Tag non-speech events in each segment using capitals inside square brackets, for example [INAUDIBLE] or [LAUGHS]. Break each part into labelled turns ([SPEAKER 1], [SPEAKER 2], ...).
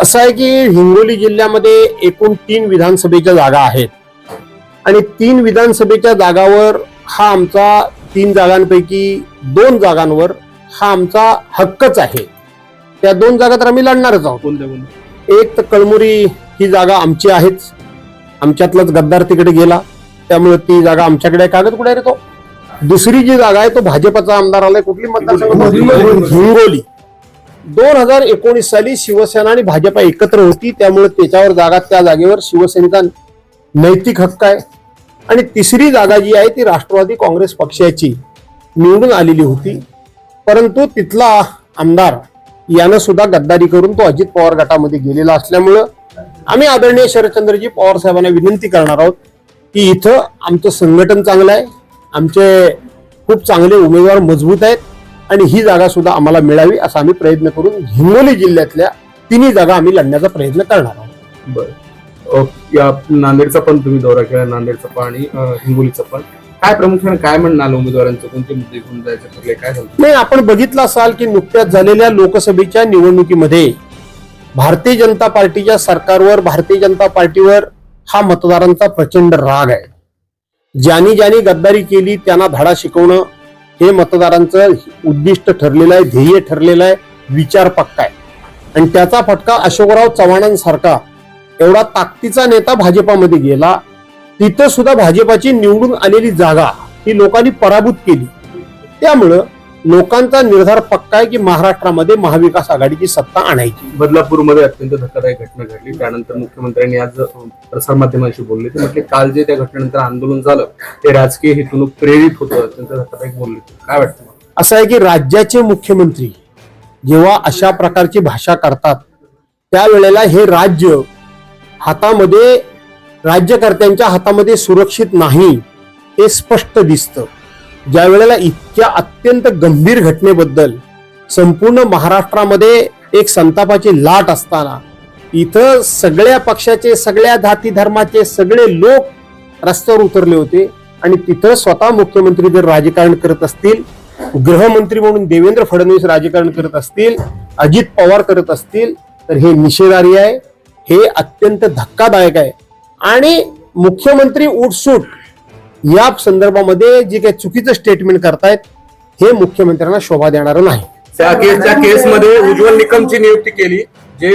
[SPEAKER 1] असं आहे की हिंगोली जिल्ह्यामध्ये एकूण तीन विधानसभेच्या जागा आहेत. आणि तीन विधानसभेच्या जागावर हा आमचा तीन जागांपैकी दोन जागांवर हा आमचा हक्कच आहे. त्या दोन जागा तर आम्ही लढणारच आहोत.
[SPEAKER 2] कोणत्या कोणत्या?
[SPEAKER 1] एक तर कळमुरी ही जागा आमची आहेच. आमच्यातलाच गद्दार तिकडे गेला. त्यामुळे ती जागा आमच्याकडे. कागद कुठे रे तो? दुसरी जी जागा आहे तो भाजपचा आमदार आलाय. कुठली मतदारसंघ?
[SPEAKER 2] हिंगोली.
[SPEAKER 1] दोन हजार एकोणीस साली शिवसेना आणि भाजपा एकत्र होती त्यामुळे त्याच्यावर जागा त्या जागेवर शिवसेनेचा नैतिक हक्क आहे. आणि तिसरी जागा जी आहे ती राष्ट्रवादी काँग्रेस पक्षाची निवडून आलेली होती. परंतु तिथला आमदार यानं सुद्धा गद्दारी करून तो अजित पवार गटामध्ये गेलेला असल्यामुळं आम्ही आदरणीय शरदचंद्रजी पवार साहेबांना विनंती करणार आहोत की इथं आमचं संघटन चांगलं आहे आमचे खूप चांगले उमेदवार मजबूत आहेत. आणि ही जागा सुद्धा आम्हाला मिळावी असा आम्ही प्रयत्न करून हिंगोली जिल्ह्यातल्या तिन्ही जागा आम्ही लढण्याचा प्रयत्न करणार आहोत.
[SPEAKER 2] बरं. नांदेडचा पण तुम्ही दौरा केला नांदेडचा पण आणि हिंगोलीचा पण. काय प्रामुख्याने काय म्हणणं आलं उमेदवारांचं? कोणते मुद्दे घेऊन जायचे ठरले? काय झालं?
[SPEAKER 1] नाही आपण बघितलं असाल की नुकत्याच झालेल्या लोकसभेच्या निवडणुकीमध्ये भारतीय जनता पार्टीच्या सरकारवर भारतीय जनता पार्टीवर हा मतदारांचा प्रचंड राग आहे. ज्यांनी ज्यांनी गद्दारी केली त्यांना धडा शिकवणं हे मतदारांचं उद्दिष्ट ठरलेलं आहे ध्येय ठरलेलं आहे विचार पक्का आहे. आणि त्याचा फटका अशोकराव चव्हाणांसारखा एवढा ताकदीचा नेता भाजपामध्ये गेला तिथं सुद्धा भाजपाची निवडून आलेली जागा ही लोकांनी पराभूत केली. त्यामुळं लोकांचा निर्धार पक्का आहे की महाराष्ट्रामध्ये महाविकास आघाडीची सत्ता आणायची
[SPEAKER 2] बदलापूरमध्ये अत्यंत धक्कादायक घटना घडली त्यानंतर मुख्यमंत्र्यांनी आज प्रसारमाध्यमांशी बोलले ते म्हटले काल जे त्या घटनेनंतर आंदोलन झालं ते राजकीय हेतून प्रेरित होतं अत्यंत धक्कादायक बोलले. काय वाटतं?
[SPEAKER 1] असं आहे की राज्याचे मुख्यमंत्री जेव्हा अशा प्रकारची भाषा करतात त्यावेळेला हे राज्य हातामध्ये राज्यकर्त्यांच्या हातामध्ये सुरक्षित नाही हे स्पष्ट दिसतं ज्या वेळेला इतक्या अत्यंत गंभीर घटनेबद्दल संपूर्ण महाराष्ट्रामध्ये एक संतापाची लाट असताना इथं सगळ्या पक्षाचे सगळ्या जाती धर्माचे सगळे लोक रस्त्यावर उतरले होते आणि तिथं स्वतः मुख्यमंत्री जर राजकारण करत असतील गृहमंत्री म्हणून देवेंद्र फडणवीस राजकारण करत असतील अजित पवार करत असतील तर हे निषेधार्ह आहे हे अत्यंत धक्कादायक आहे. आणि मुख्यमंत्री उठसूट या संदर्भामध्ये जे काही चुकीचं स्टेटमेंट करतायत हे मुख्यमंत्र्यांना शोभा देणारं नाही.
[SPEAKER 2] त्या केसच्या केसमध्ये उज्ज्वल निकमची नियुक्ती केली जे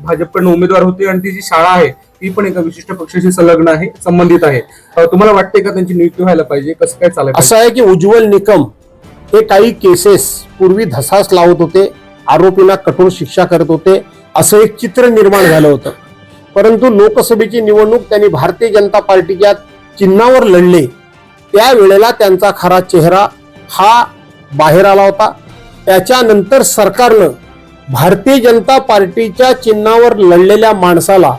[SPEAKER 2] भाजपकडून उमेदवार होते आणि ती जी शाळा आहे ती पण एका विशिष्ट पक्षाशी संलग्न आहे संबंधित आहे. तुम्हाला वाटते का त्यांची नियुक्ती व्हायला पाहिजे? कसं काय चालायला
[SPEAKER 1] असं आहे की उज्ज्वल निकम हे काही केसेस पूर्वी धसास लावत होते आरोपींना कठोर शिक्षा करत होते असं एक चित्र निर्माण झालं होतं. परंतु लोकसभेची निवडणूक त्यांनी भारतीय जनता पार्टीच्या चिन्हावर लढले. त्यावेळेला त्यांचा खरा चेहरा हा बाहेर आला होता. त्याच्यानंतर सरकारनं भारतीय जनता पार्टीच्या चिन्हावर लढलेल्या माणसाला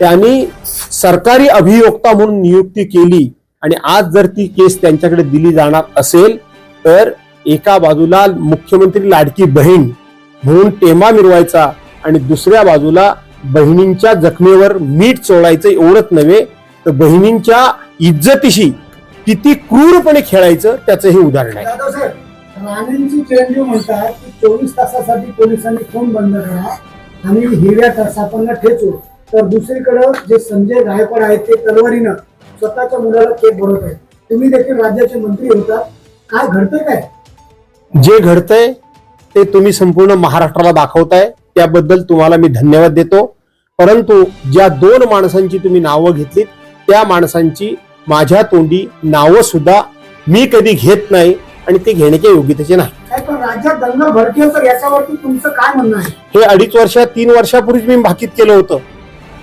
[SPEAKER 1] त्यांनी सरकारी अभियोक्ता म्हणून नियुक्ती केली आणि आज जर ती केस त्यांच्याकडे दिली जाणार असेल तर एका बाजूला मुख्यमंत्री लाडकी बहीण म्हणून टेमा मिरवायचा आणि दुसऱ्या बाजूला बहिणींच्या जखमेवर मीठ चोळायचं एवढंच नव्हे तर बहिणींच्या इज्जतीशी किती क्रूरपणे खेळायचं त्याचं हे उदाहरण आहे.
[SPEAKER 3] राणेंची चिरंजीव म्हणतात की चोवीस तासासाठी पोलिसांनी फोन बंद करा आणि हिरव्या ठ- सापांना ठेचू तर दुसरीकडे जे संजय गायकवाड आहेत ते तलवारीनं स्वतःच्या मुलाला केक बनवत आहेत तुम्ही देखील राज्याचे मंत्री होता. काय घडतंय काय?
[SPEAKER 1] जे घडतंय ते तुम्ही संपूर्ण महाराष्ट्राला दाखवताय. त्याबद्दल तुम्हाला मी धन्यवाद देतो. परंतु ज्या दोन माणसांची तुम्ही नावं घेतलीत त्या माणसांची माझ्या तोंडी नावं सुद्धा मी कधी घेत नाही आणि ते घेण्याच्या योग्यतेचे नाही.
[SPEAKER 3] काय पण राज्यात दंगल भडकेल तर याच्यावरती तुमचं काय म्हणणं आहे?
[SPEAKER 1] हे अडीच वर्षात तीन वर्षापूर्वीच मी भाकीत केलं होतं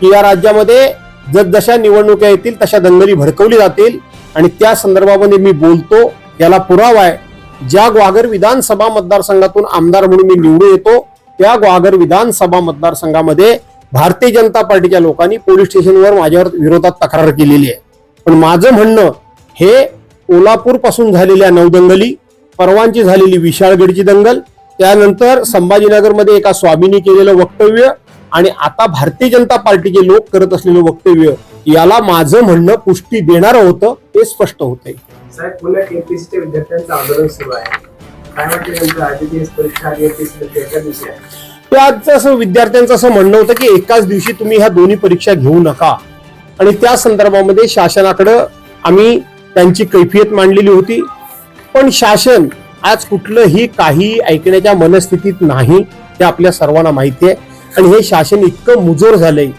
[SPEAKER 1] की या राज्यामध्ये जसजशा निवडणुका येतील तशा दंगली भडकवली जातील आणि त्या संदर्भामध्ये मी बोलतो याला पुरावा आहे. ज्या ग्वागर विधानसभा मतदारसंघातून आमदार म्हणून मी निवडून येतो त्या ग्वागर विधानसभा मतदारसंघामध्ये भारतीय जनता पार्टीच्या लोकांनी पोलीस स्टेशनवर माझ्यावर विरोधात तक्रार केलेली आहे. पण माझं म्हणणं हे कोल्हापूरपासून झालेल्या नवदंगली परवांची झालेली विशाळगडची दंगल त्यानंतर संभाजीनगरमध्ये एका स्वामींनी केलेलं वक्तव्य आणि आता भारतीय जनता पार्टीचे लोक करत असलेलं वक्तव्य याला माझं म्हणणं पुष्टी देणारं होतं ते स्पष्ट होते
[SPEAKER 4] साहेब विद्यार्थ्यांचं आंदोलन सुरू आहे. काय वाटतं परीक्षा आणि एका दिवशी आहे
[SPEAKER 1] त्याच असं विद्यार्थ्यांचं असं म्हणणं होतं की एकाच दिवशी तुम्ही ह्या दोन्ही परीक्षा घेऊ नका. आणि त्या संदर्भामध्ये शासनाकडं आम्ही त्यांची कैफियत मांडलेली होती. पण शासन आज कुठलंही काही ऐकण्याच्या मनस्थितीत नाही हे आपल्या सर्वांना माहिती आहे. आणि हे शासन इतकं मुजोर झालंय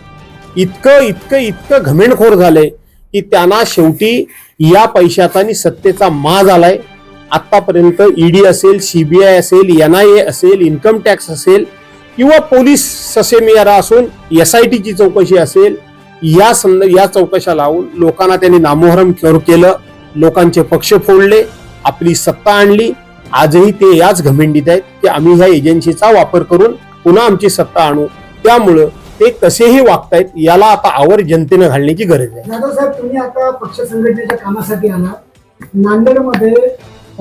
[SPEAKER 1] इतकं इतकं इतकं घमेणखोर झालंय की त्यांना शेवटी या पैशाचा आणि सत्तेचा माज आलाय. आतापर्यंत ईडी असेल सीबीआय असेल एन आय ए असेल इन्कम टॅक्स असेल किंवा पोलीस ससेमियारा असून एस आय टीची चौकशी असेल या संद या चौकशा लावून लोकांना त्यांनी नामोहरम कर- केलं लोकांचे पक्ष फोडले आपली सत्ता आणली. आजही ते याच घमेंडीत आहेत की आम्ही ह्या एजन्सीचा वापर करून पुन्हा आमची सत्ता आणू. त्यामुळं ते कसेही वागतायत याला आता आवर जनतेनं घालण्याची गरज आहे.
[SPEAKER 3] जाधव साहेब तुम्ही आता पक्ष संघटनेच्या कामासाठी आला. नांदेडमध्ये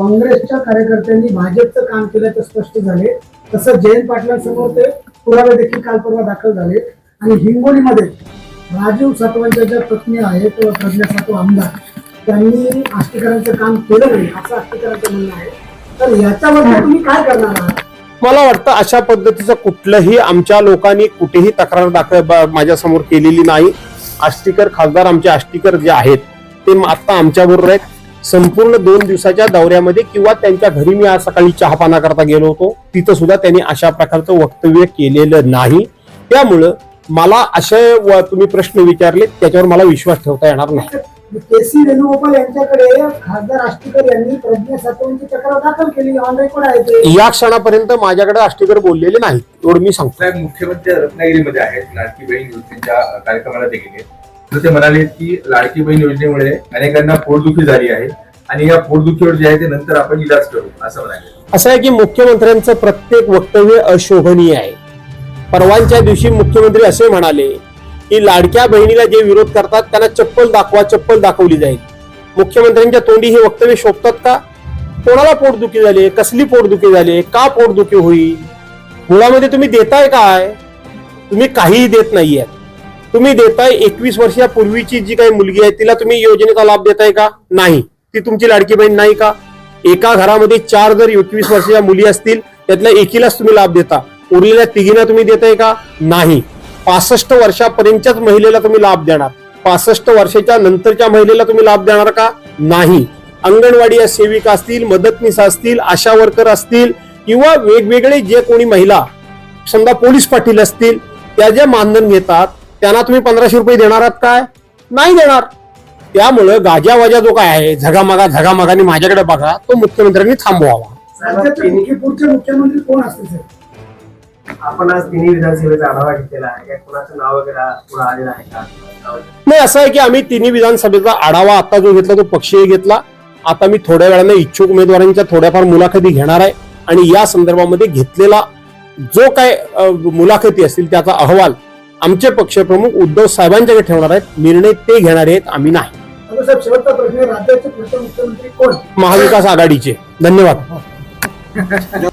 [SPEAKER 3] काँग्रेसच्या कार्यकर्त्यांनी भाजपचं काम केलं ते स्पष्ट झाले. तसं जयंत पाटलांसमोर ते पुरावे देखील काल परवा दाखल झाले. आणि हिंगोलीमध्ये राजीव सातवांच्या ज्या पत्नी आहेत प्रज्ञा सातव आमदार त्यांनी आष्टीकरांचं काम केलं नाही असं आष्टीकरांचं म्हणणं आहे. तर याच्यामध्ये तुम्ही काय करणार आहात?
[SPEAKER 1] मला वाटतं अशा पद्धतीचं कुठलंही आमच्या लोकांनी कुठेही तक्रार दाखल माझ्यासमोर केलेली नाही. आष्टीकर खासदार आमचे आष्टीकर जे आहेत ते आत्ता आता आमच्याबरोबर आहेत. संपूर्ण दोन दिवसाच्या दौऱ्यामध्ये किंवा त्यांच्या घरी मी आज सकाळी चहापाना करता गेलो होतो. तिथं सुद्धा त्यांनी अशा प्रकारचं वक्तव्य केलेलं नाही. त्यामुळं मला असे तुम्ही प्रश्न विचारले त्याच्यावर मला विश्वास ठेवता येणार नाही.
[SPEAKER 3] के सी वेणुगोपाल यांच्याकडे खासदार आष्टीकर यांनी प्रज्ञा सातवांची तक्रार दाखल केली. ऑन रेकॉर्ड आहे ते.
[SPEAKER 1] या क्षणापर्यंत माझ्याकडे आष्टीकर बोललेले नाहीत एवढं मी सांगतो.
[SPEAKER 4] मुख्यमंत्री रत्नागिरीमध्ये आहेत. लाडकी बहीण कार्यक्रमाला ते गेले तर ते म्हणाले की लाडकी बहीण योजनेमुळे अनेकांना पोटदुखी झाली आहे आणि या पोटदुखीवर जे आहे ते नंतर आपण इलाज करू असं म्हणाले.
[SPEAKER 1] असं आहे की मुख्यमंत्र्यांचं प्रत्येक वक्तव्य अशोभनीय आहे. परवांच्या दिवशी मुख्यमंत्री असे म्हणाले की लाडक्या बहिणीला जे विरोध करतात त्यांना चप्पल दाखवा चप्पल दाखवली जाईल. मुख्यमंत्र्यांच्या तोंडी हे वक्तव्य शोभतात का? कोणाला पोटदुखी झाली? कसली पोटदुखी झाली? का पोटदुखी होईल? मुळामध्ये तुम्ही देताय काय? तुम्ही काहीही देत नाहीये तुम्ही देताय एकवीस वर्षापूर्वीची जी काही मुलगी आहे तिला तुम्ही योजनेचा लाभ देताय का? नाही. ती तुमची लाडकी बहीण नाही का? एका घरामध्ये चार जर एकवीस वर्षाच्या मुली असतील त्यातल्या एकीलाच तुम्ही लाभ देता. उरलेल्या तिघींना तुम्ही देताय का? नाही. पासष्ट वर्षापर्यंतच्याच महिलेला तुम्ही लाभ देणार. पासष्ट वर्षाच्या नंतरच्या महिलेला तुम्ही लाभ देणार का? नाही. अंगणवाडी या सेविका असतील मदतनीस असतील आशा वर्कर असतील किंवा वेगवेगळे जे कोणी महिला समजा पोलीस पाटील असतील त्या ज्या मानधन घेतात त्यांना तुम्ही पंधराशे रुपये देणार आहात काय? नाही देणार. त्यामुळं गाजावाजा जो काय आहे झगामागा झगामागाने माझ्याकडे बघा तो मुख्यमंत्र्यांनी थांबवावा.
[SPEAKER 3] मुख्यमंत्री कोण असतील
[SPEAKER 5] आपण आज तिन्ही विधानसभेचा आढावा घेतलेला आहे. कुणाचं नाव वगैरे पुढे आलेलं आहे का?
[SPEAKER 1] नाही असं आहे की आम्ही तिन्ही विधानसभेचा आढावा आता जो घेतला तो पक्षीय घेतला. आता मी थोड्या वेळाने इच्छुक उमेदवारांच्या थोड्याफार मुलाखती घेणार आहे. आणि या संदर्भामध्ये घेतलेला जो काय मुलाखती असतील त्याचा अहवाल आमचे पक्षप्रमुख उद्धव साहेबांच्याकडे ठेवणार आहेत. निर्णय ते घेणार आहेत आम्ही नाही.
[SPEAKER 3] राज्याचे
[SPEAKER 1] महाविकास आघाडीचे. धन्यवाद. [LAUGHS]